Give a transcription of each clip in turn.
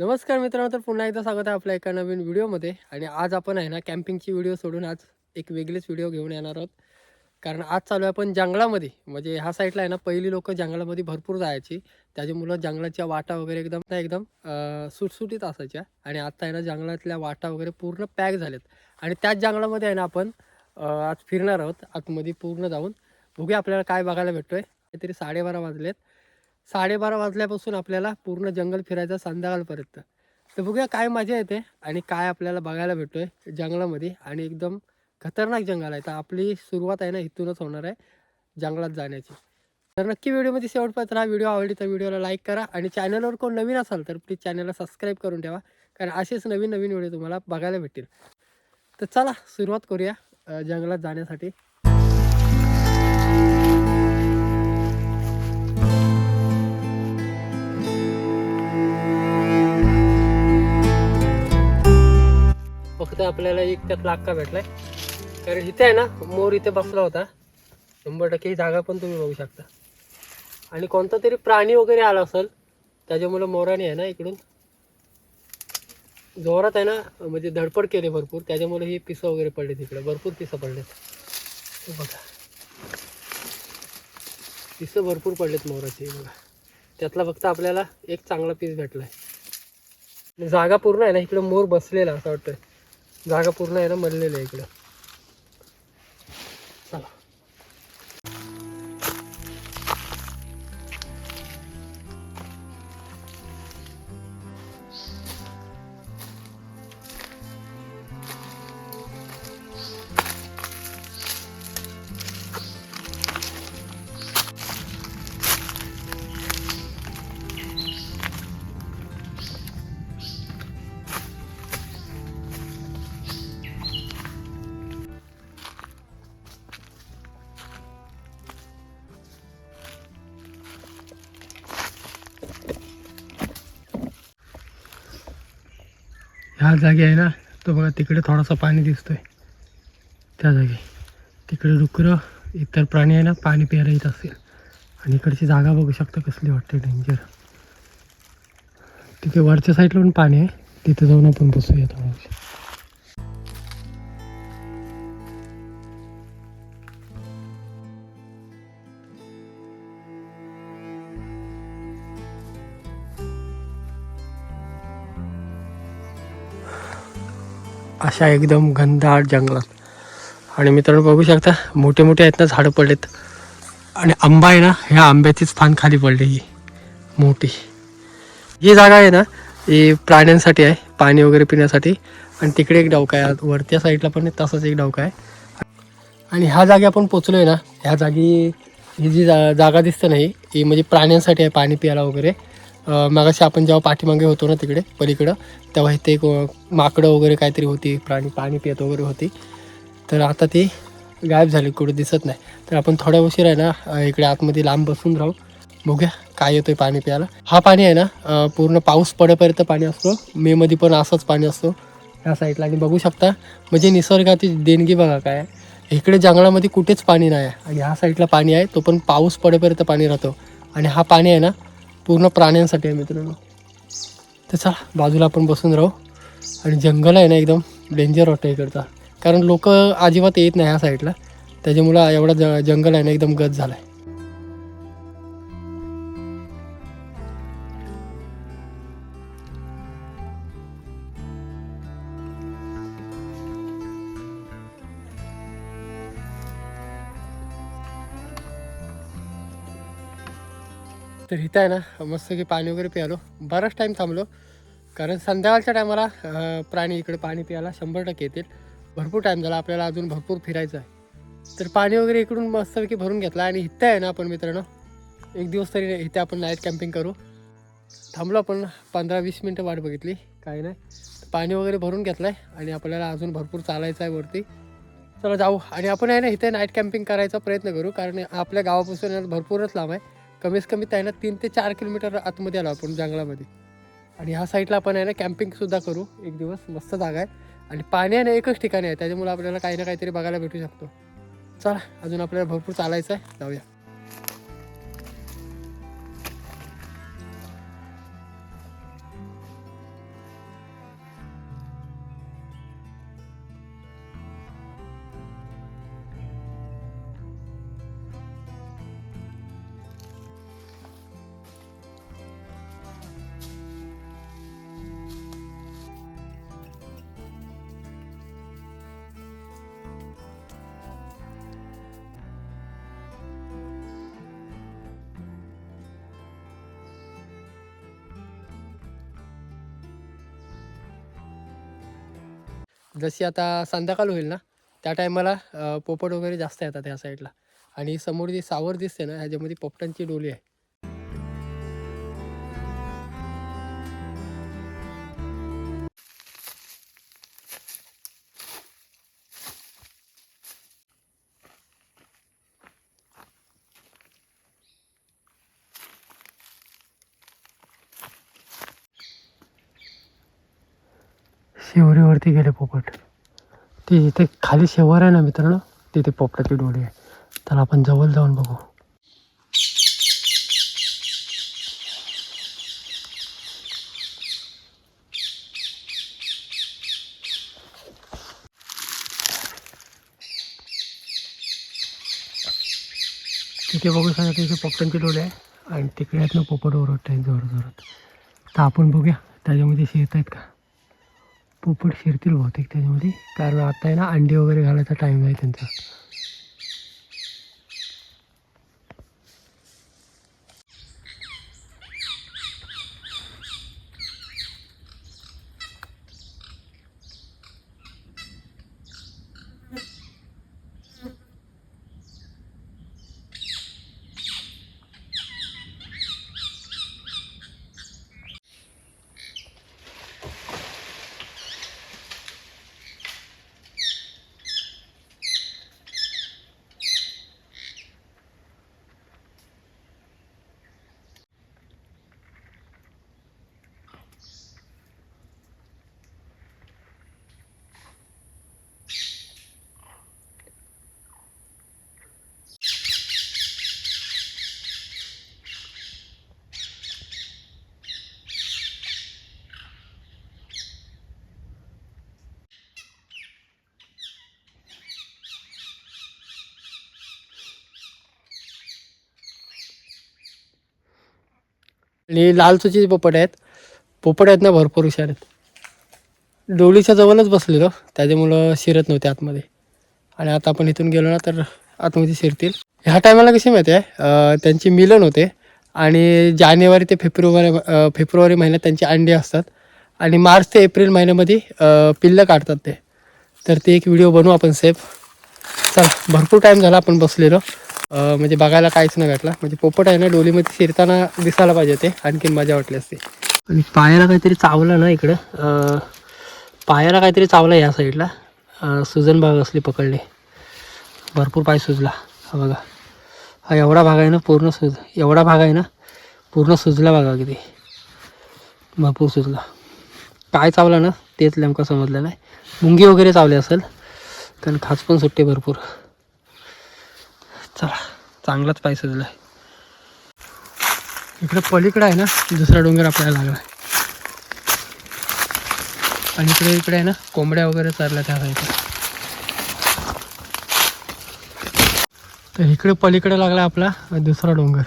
नमस्कार मित्रांनो तर पुन्हा एकदा स्वागत आहे आपल्या एका नवीन व्हिडिओमध्ये. आणि आज आपण आहे ना कॅम्पिंगची व्हिडिओ सोडून आज एक वेगळीच व्हिडिओ घेऊन येणार आहोत. कारण आज चालू आहे आपण जंगलामध्ये. म्हणजे ह्या साईडला आहे ना पहिली लोक जंगलामध्ये भरपूर जायची. त्याच्यामुळं जंगलाच्या वाटा वगैरे एकदम ना एकदम सुटसुटीत असायच्या. आणि आता आहे ना जंगलातल्या वाटा वगैरे पूर्ण पॅक झाल्यात. आणि त्याच जंगलामध्ये आहे ना आपण आज फिरणार आहोत. आतमध्ये पूर्ण जाऊन. बघूया आपल्याला काय बघायला भेटतोय. काहीतरी साडेबारा वाजलेत. साडेबारा वाजल्यापासून आपल्याला पूर्ण जंगल फिरायचं संध्याकाळपर्यंत. तर बघूया काय मजा येते आणि काय आपल्याला बघायला भेटतोय जंगलामध्ये. आणि एकदम खतरनाक जंगल आहे. तर आपली सुरुवात आहे ना इथूनच होणार आहे जंगलात जाण्याची. तर नक्की व्हिडिओमध्ये शेवटपर्यंत हा व्हिडिओ आवडली तर व्हिडिओला लाईक करा. आणि चॅनलवर कोण नवीन असाल तर प्लीज चॅनलला सबस्क्राईब करून ठेवा. कारण असेच नवीन नवीन व्हिडिओ तुम्हाला बघायला भेटतील. तर चला सुरुवात करूया जंगलात जाण्यासाठी. फक्त आपल्याला एक त्यात लाक्का भेटलाय. कारण इथे आहे ना मोर इथे बसला होता. शंभर टक्के ही जागा पण तुम्ही बघू शकता. आणि कोणता तरी प्राणी वगैरे आला असेल त्याच्यामुळे मोराने आहे ना इकडून जोरात आहे ना म्हणजे धडपड केली भरपूर. त्याच्यामुळे ही पिसं वगैरे पडले तिकडे. भरपूर पिसं पडलेत. बघा. पिसं भरपूर पडलेत मोराचे बघा. त्यातला फक्त आपल्याला एक चांगला पीस भेटलाय. आहे जागा पूर्ण आहे ना इकडे मोर बसलेला असं वाटतंय. जागा पूर्ण आहे ना मरलेली आहे इकडं. ह्या जागी आहे ना तो बघा तिकडे थोडासा पाणी दिसतोय. त्या जागी. तिकडे डुकरं इतर प्राणी आहे ना पाणी प्यायला येत असेल आणि इकडची जागा बघू शकता कसली वाटते डेंजर तिथे वरच्या साईडला पण पाणी आहे. तिथे जाऊन आपण बसूया थोडं अशा एकदम घनदाट जंगलात. आणि मित्रांनो बघू शकता मोठे मोठे आहेत ना झाडं पडलेत. आणि आंबा आहे ना ह्या आंब्याचीच फान खाली पडली ही. मोठी. ही जागा आहे ना ही प्राण्यांसाठी आहे पाणी वगैरे पिण्यासाठी. आणि तिकडे एक डावका आहे वरच्या साईडला पण तसाच एक डावका आहे. आणि ह्या जागी आपण पोचलो आहे ना ह्या जागी ही जी जा जागा दिसते ना ही म्हणजे प्राण्यांसाठी आहे पाणी प्यायला वगैरे. मागाशी आपण जेव्हा पाठीमागे होतो ना तिकडे पलीकडं तेव्हा इथे एक माकडं वगैरे काहीतरी होती प्राणी पाणी पियत वगैरे होती. तर आता ती गायब झाली कुठे दिसत नाही. तर आपण थोड्या उशीर आहे ना इकडे आतमध्ये लांब बसून राहू. बघूया काय येतोय पाणी प्यायला. हा पाणी आहे ना पूर्ण पाऊस पडेपर्यंत पाणी असतो. मेमध्ये पण असंच पाणी असतो. ह्या साईडला आणि बघू शकता म्हणजे निसर्गाची देणगी बघा काय इकडे जंगलामध्ये कुठेच पाणी नाही आहे. आणि ह्या साईडला पाणी आहे तो पण पाऊस पडेपर्यंत पाणी राहतो. आणि हा पाणी आहे ना पूर्ण प्राण्यांसाठी आहे मित्रांनो. तर चला बाजूला आपण बसून राहू. आणि जंगल आहे ना एकदम डेंजर वाटतं इकडचा. कारण लोक अजिबात येत नाही ह्या साईडला त्याच्यामुळं एवढा ज जंगल आहे ना एकदम गज झाला आहे तर इथं आहे ना मस्त की पाणी वगैरे प्यालो बराच टाईम थांबलो. कारण संध्याकाळच्या टायमाला प्राणी इकडे पाणी प्यायला शंभर टक्के येतील. भरपूर टाईम झाला आपल्याला अजून भरपूर फिरायचं आहे. तर पाणी वगैरे इकडून मस्तपैकी भरून घेतला आणि इथं आहे ना आपण मित्रांनो एक दिवस तरी इथे आपण नाईट कॅम्पिंग करू. थांबलो आपण पंधरा वीस मिनटं वाट बघितली काही नाही. पाणी वगैरे भरून घेतलं आहे आणि आपल्याला अजून भरपूर चालायचं आहे वरती. चला जाऊ. आणि आपण आहे ना इथे नाईट कॅम्पिंग करायचा प्रयत्न करू कारण आपल्या गावापासून भरपूरच लांब आहे. कमीत कमी त्यांना तीन ते चार किलोमीटर आतमध्ये आलो आपण जंगलामध्ये. आणि ह्या साईडला आपण आहे ना कॅम्पिंगसुद्धा करू. एक दिवस मस्त जागा आहे. आणि पाणी आहे ना एकच ठिकाणी आहे. त्याच्यामुळे आपल्याला काही ना काहीतरी बघायला भेटू शकतो. चला अजून आपल्याला भरपूर चालायचं आहे. जाऊया. जशी आता संध्याकाळ होईल ना त्या टायमाला पोपट वगैरे जास्त येतात ह्या साईडला. आणि समोर जी सावर दिसते ना ह्याच्यामध्ये पोपटांची डोली आहे. शिवरीवरती गेले पोपट. ते इथे खाली शेवर आहे ना मित्रांनो तिथे पोपटाची डोळी आहे. तर आपण जवळ जाऊन बघू. तिथे बघू सांगा तिथे पोपटांची डोळे आहे आणि तिकडे आहेत ना पोपट ओरडत आहेत जोर जोरात तर आपण बघूया त्याच्यामध्ये शेत आहेत का? पोपट शिरतील बहुतेक त्याच्यामध्ये. कारण आता आहे ना अंडी वगैरे घालायचा टाईम आहे त्यांचा. आणि लाल चुची पोपट आहेत. पोपट आहेत ना भरपूर हुशार आहेत. डोलीच्या जवळच बसलेलो. त्याच्यामुळं शिरत नव्हते आतमध्ये. आणि आता आपण इथून गेलो ना तर आतमध्ये शिरतील. ह्या टायमाला कशी माहिती आहे? त्यांची मिलन होते. आणि जानेवारी ते फेब्रुवारी फेब्रुवारी महिन्यात त्यांची अंडी असतात. आणि मार्च ते एप्रिल महिन्यामध्ये पिल्लं काढतात ते. तर ते एक व्हिडिओ बनवू आपण सेफ. चला भरपूर टाईम झाला आपण बसलेलो. म्हणजे बघायला काहीच नाही भेटला. म्हणजे पोपट आहे ना डोलीमध्ये शिरताना दिसायला पाहिजे ते आणखीन मजा वाटली असते. आणि पायाला काहीतरी चावलं ना इकडं. पायाला काहीतरी चावलं या साईडला. सुजन भाग असली पकडले. भरपूर पाय सुजला. हा बघा. हा एवढा भाग आहे ना पूर्ण सुज एवढा भाग आहे ना पूर्ण सुजला बघा किती. भरपूर सुजला. काय चावलं ना तेच नेमकं समजलं नाही. मुंगी वगैरे चावली असेल कारण खास पण सुट्टे भरपूर. चला चांगलाच पाय आहे इकडे पलीकडे आहे ना दुसरा डोंगर आपल्याला लागला आणि इकडे इकडे आहे ना कोंबड्या वगैरे चालल्या त्या साईडला. तर इकडे पलीकडे लागला आपला दुसरा डोंगर.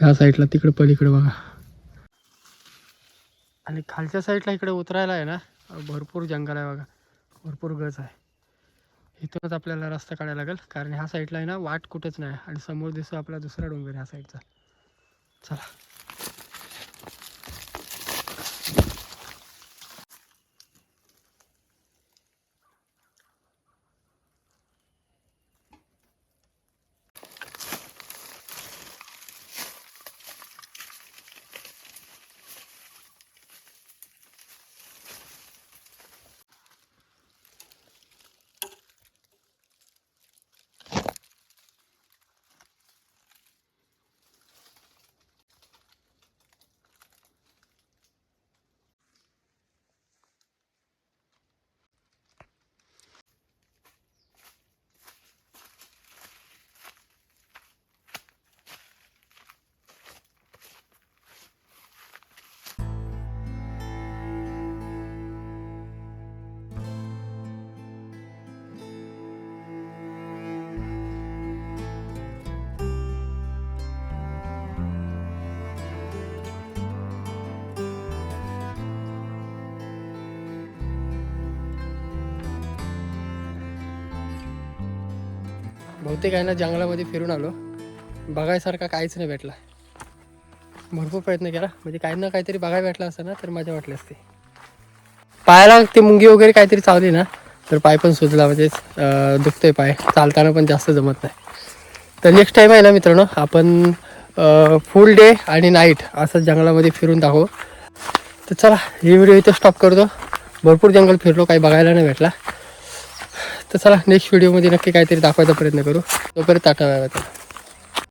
ह्या साईडला तिकडे पलीकडे बघा. आणि खालच्या साईडला इकडे उतरायला आहे ना भरपूर जंगल आहे बघा. भरपूर गज आहे. इथूनच आपल्याला रस्ता काढायला लागेल. कारण ह्या साईडला आहे ना वाट कुठेच नाही. आणि समोर दिसतो आपला दुसरा डोंगर ह्या साईडचा चला. बहुतेक आहे ना जंगलामध्ये फिरून आलो. बघायसारखा काहीच नाही भेटला. भरपूर प्रयत्न केला. म्हणजे काही ना काहीतरी बघायला भेटला असतं ना तर मजा वाटली असते. पायाला ते मुंगी वगैरे काहीतरी चावली ना तर पाय पण सुजला. म्हणजे दुखतोय पाय. चालताना पण जास्त जमत नाही. तर नेक्स्ट टाईम आहे ना मित्रांनो आपण फुल डे आणि नाईट असं जंगलामध्ये फिरून दाखवू. तर चला ही व्हिडिओ इथे स्टॉप करतो. भरपूर जंगल फिरलो काही बघायला नाही भेटला. तर चला नेक्स्ट व्हिडिओमध्ये नक्की काहीतरी दाखवायचा प्रयत्न करू. तोपर्यंत टाटा बाय.